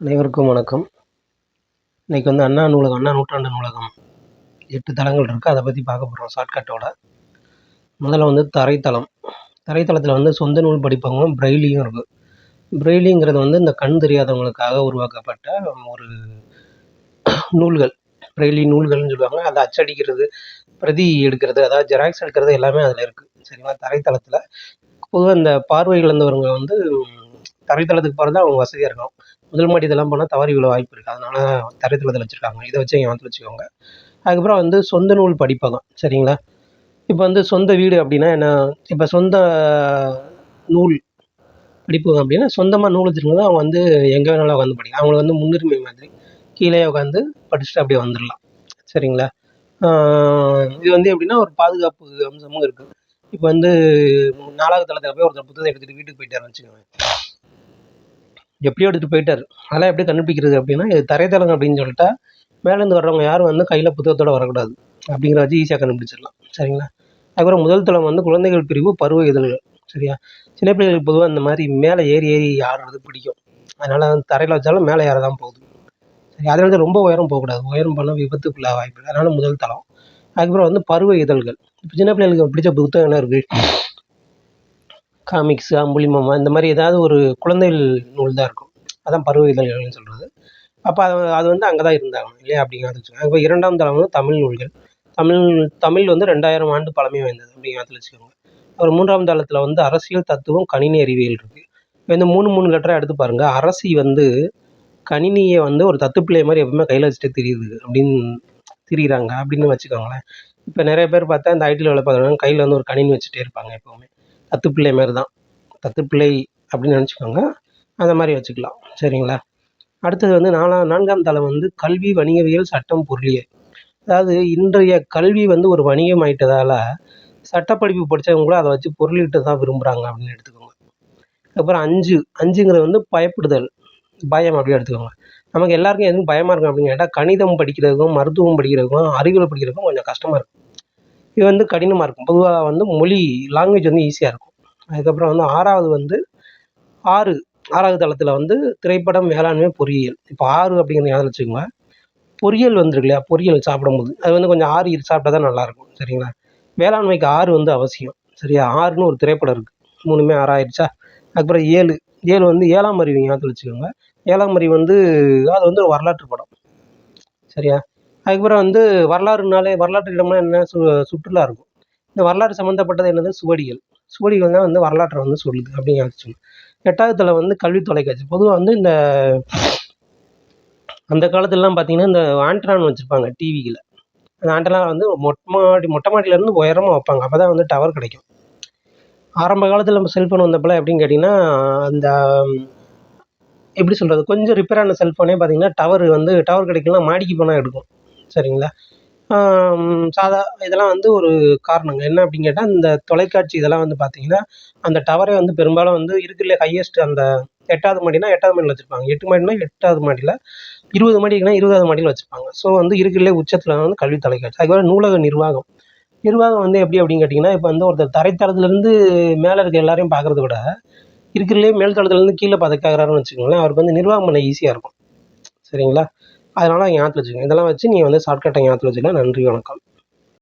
அனைவருக்கும் வணக்கம். இன்றைக்கி வந்து அண்ணா நூலகம் அண்ணா நூற்றாண்டு நூலகம் எட்டு தளங்கள் இருக்குது அதை பற்றி பார்க்க போகிறோம் ஷார்ட்கட்டோட முதல்ல வந்து தரைத்தளம். தரைத்தளத்தில் வந்து சொந்த நூல் படிப்பவங்களும் பிரெய்லியும் இருக்குது பிரெய்லிங்கிறது வந்து இந்த கண் தெரியாதவங்களுக்காக உருவாக்கப்பட்ட ஒரு நூல்கள். பிரெய்லி நூல்கள்னு சொல்லுவாங்க. அதை அச்சடிக்கிறது பிரதி எடுக்கிறது அதாவது ஜெராக்ஸ் எடுக்கிறது எல்லாமே அதில் இருக்குது சரிங்களா? தரைத்தளத்தில். பொதுவாக இந்த பார்வை இழந்தவங்க வந்து தரைத்தளத்துக்கு போகிறது அவங்க வசதியாக இருக்கும் முதல் மாடி இதெல்லாம் போனால் தவறி விழ வாய்ப்பு இருக்குது அதனால தரைத்தளத்தில் வச்சுருக்காங்க. இதை வச்சு ஞாபகத்தில் வச்சுக்கோங்க. அதுக்கப்புறம் வந்து சொந்த நூல் படிப்பகம். சரிங்களா? இப்போ வந்து சொந்த வீடு அப்படின்னா என்ன? இப்போ சொந்த நூல் படிப்பகம் அப்படின்னா சொந்தமாக நூல் வச்சுருக்கவங்க அவங்க வந்து எங்கே வேணாலும் உட்காந்து படிக்கலாம். அவங்களுக்கு வந்து முன்னுரிமை மாதிரி கீழே உட்காந்து படிச்சுட்டு அப்படியே வந்துடலாம். சரிங்களா? இது வந்து எப்படின்னா ஒரு பாதுகாப்பு அம்சமும் இருக்குது இப்போ வந்து நாலாவது தளத்தில் போய் ஒருத்தர் புத்தகம் எடுத்துகிட்டு வீட்டுக்கு போயிட்டாருன்னு வச்சுக்கோங்க. எப்படியோ எடுத்துகிட்டு போயிட்டார். அதெல்லாம் எப்படி கண்டுபிடிக்கிறது அப்படின்னா இது தரைத்தளம் அப்படின்னு சொல்லிட்டா மேலேருந்து வர்றவங்க யாரும் வந்து கையில் புத்தகத்தோடு வரக்கூடாது. அப்படிங்கிற வச்சு ஈஸியாக கண்டுபிடிச்சிடலாம். சரிங்களா? அதுக்கப்புறம் முதல் தளம் வந்து குழந்தைகள் பிரிவு பருவ இதழ்கள். சரியா? சின்ன பிள்ளைகளுக்கு பொதுவாக இந்த மாதிரி மேலே ஏறி ஏறி ஆடுறது பிடிக்கும். அதனால் வந்து தரையில் வச்சாலும் மேலே ஏற தான் போகுது. சரி அதில் வந்து ரொம்ப உயரம் போகக்கூடாது. உயரம் போனால் விபத்துக்குள்ள வாய்ப்பு அதனால் முதல் தளம். அதுக்கப்புறம் வந்து பருவ இதழ்கள். இப்போ சின்ன பிள்ளைகளுக்கு பிடிச்ச புத்தகம் என்ன இருக்குது காமிக்ஸு அம்புலிமாமா இந்த மாதிரி ஏதாவது ஒரு குழந்தைகள் நூல் தான் இருக்கும். அதான் பருவ இதழ்கள்னு சொல்கிறது அப்போ அது அது வந்து அங்கே தான் இருந்தாங்க இல்லையா? அப்படிங்கிறத வச்சுக்கோங்க இப்போ இரண்டாம் தளம் வந்து தமிழ் நூல்கள். தமிழ் தமிழ் வந்து ரெண்டாயிரம் ஆண்டு பழமை வாய்ந்தது அப்படிங்கிறத வச்சுக்கோங்க. அப்புறம் மூன்றாம் தளத்தில் வந்து அரசியல் தத்துவம் கணினி அறிவியல் இருக்குது இப்போ இந்த மூணு மூணு லெட்டராக எடுத்து பாருங்கள் அரசி வந்து கணினியை வந்து ஒரு தத்துப்பிள்ளை மாதிரி எப்பவுமே கையில் வச்சுட்டு தெரியுது அப்படின்னு திரியிறாங்க அப்படின்னு வச்சுக்கோங்களேன். இப்போ நிறைய பேர் பார்த்தா இந்த ஐடியில் வேலை பார்க்குறவங்க கையில் வந்து ஒரு கணினி வச்சுட்டே இருப்பாங்க எப்போவுமே. தத்துப்பிள்ளை மாரி தான் தத்துப்பிள்ளை அப்படின்னு நினச்சிக்கோங்க. அந்த மாதிரி வச்சுக்கலாம். சரிங்களா? அடுத்தது வந்து நாலாம் நான்காம் தளம் வந்து கல்வி வணிகவியல் சட்டம் பொருளியல். அதாவது இன்றைய கல்வி வந்து ஒரு வணிகம் ஆயிட்டதால் சட்டப்படிப்பு படித்தவங்க கூட அதை வச்சு பொருளிட்டு தான் விரும்புகிறாங்க அப்படின்னு எடுத்துக்கோங்க. அப்புறம் அஞ்சு அஞ்சுங்கிறது வந்து பயப்படுதல். பயம் அப்படி எடுத்துக்கோங்க. நமக்கு எல்லாருக்கும் எதுவும் பயமாக இருக்கும் அப்படின்னு கேட்டால் கணிதம் படிக்கிறதுக்கும் மருத்துவம் படிக்கிறதுக்கும் அறிவியல் படிக்கிறதுக்கும் கொஞ்சம் கஷ்டமாக இருக்கும். இது வந்து கடினமாக இருக்கும். பொதுவாக வந்து மொழி லாங்குவேஜ் வந்து ஈஸியாக இருக்கும். அதுக்கப்புறம் வந்து ஆறாவது வந்து ஆறு ஆறாவது தளத்தில் வந்து திரைப்படம் வேளாண்மை பொறியியல். இப்போ ஆறு அப்படிங்கிறத ஞாபகம் வச்சுக்கோங்க. பொரியல் வந்துருக்கு இல்லையா? பொரியல் சாப்பிடும்போது. அது வந்து கொஞ்சம் ஆறு சாப்பிட்டா தான் நல்லாயிருக்கும் சரிங்களா? வேளாண்மைக்கு ஆறு வந்து அவசியம். சரியா? ஆறுன்னு ஒரு திரைப்படம் இருக்குது மூணுமே ஆறாயிடுச்சா? அதுக்கப்புறம் ஏழு. ஏழு வந்து ஏழாம் அறிவு ஞாபகத்தில் வச்சுக்கோங்க. ஏழாம் அறிவு வந்து அது வந்து ஒரு வரலாற்று படம். சரியா? அதுக்கப்புறம் வந்து வரலாறுனாலே வரலாற்று இடம்னா என்ன? சு சுற்றுலா இருக்கும். இந்த வரலாறு சம்மந்தப்பட்டது என்னது? சுவடிகள். சுவடிகள் தான் வந்து வரலாற்றை வந்து சொல்லுது அப்படின்னு வச்சுக்கணும் எட்டாவதுல வந்து கல்வி தொலைக்காட்சி. பொதுவாக வந்து இந்த அந்த காலத்துலலாம் பார்த்தீங்கன்னா இந்த ஆண்டனான் வச்சுருப்பாங்க டிவியில். அந்த ஆண்டனா வந்து மொட்டை மாடி மொட்டை மாடியிலேருந்து உயரமாக வைப்பாங்க. அப்போ தான் வந்து டவர் கிடைக்கும். ஆரம்ப காலத்தில் நம்ம செல்ஃபோன் வந்தப்போலாம் எப்படின்னு கேட்டிங்கன்னா அந்த எப்படி சொல்கிறது கொஞ்சம் ரிப்பேர் ஆன செல்ஃபோனே பார்த்தீங்கன்னா டவர் வந்து டவர் கிடைக்கலாம் மாடிக்கு போனால் எடுக்கும். சரிங்களா? சாதா இதெல்லாம் வந்து ஒரு காரணங்க. என்ன அப்படின்னு கேட்டால் இந்த தொலைக்காட்சி இதெல்லாம் வந்து பார்த்தீங்கன்னா அந்த டவரே வந்து பெரும்பாலும் வந்து இருக்கிறதுலே ஹையஸ்ட் அந்த எட்டாவது மாடினா எட்டாவது மாடியில் வச்சுருப்பாங்க. எட்டு மாடினா எட்டாவது மாடியில் இருபது மாடி இருபதாவது மாடியில் வச்சுருப்பாங்க. ஸோ வந்து இருக்கிறதுலே உச்சத்தில் வந்து கல்வி தொலைக்காட்சி. அதுக்கப்புறம் நூலக நிர்வாகம். நிர்வாகம் வந்து எப்படி அப்படின்னு கேட்டிங்கன்னா இப்போ வந்து ஒருத்தர் தரைத்தளத்துலேருந்து மேலே இருக்க எல்லாரையும் பார்க்குறத விட இருக்கிறதுலே மேல் தளத்துலேருந்து கீழே பார்த்து கேட்குறாருன்னு வச்சுக்கோங்களேன் அவருக்கு வந்து நிர்வாகம் பண்ண ஈஸியாக இருக்கும். சரிங்களா? அதனால் ஞாபகத்தில் வச்சுக்கோங்க. இதெல்லாம் வச்சு நீங்கள் வந்து ஷார்ட்கட்டை ஞாபகத்தில் வச்சுக்கலாம் நன்றி வணக்கம்.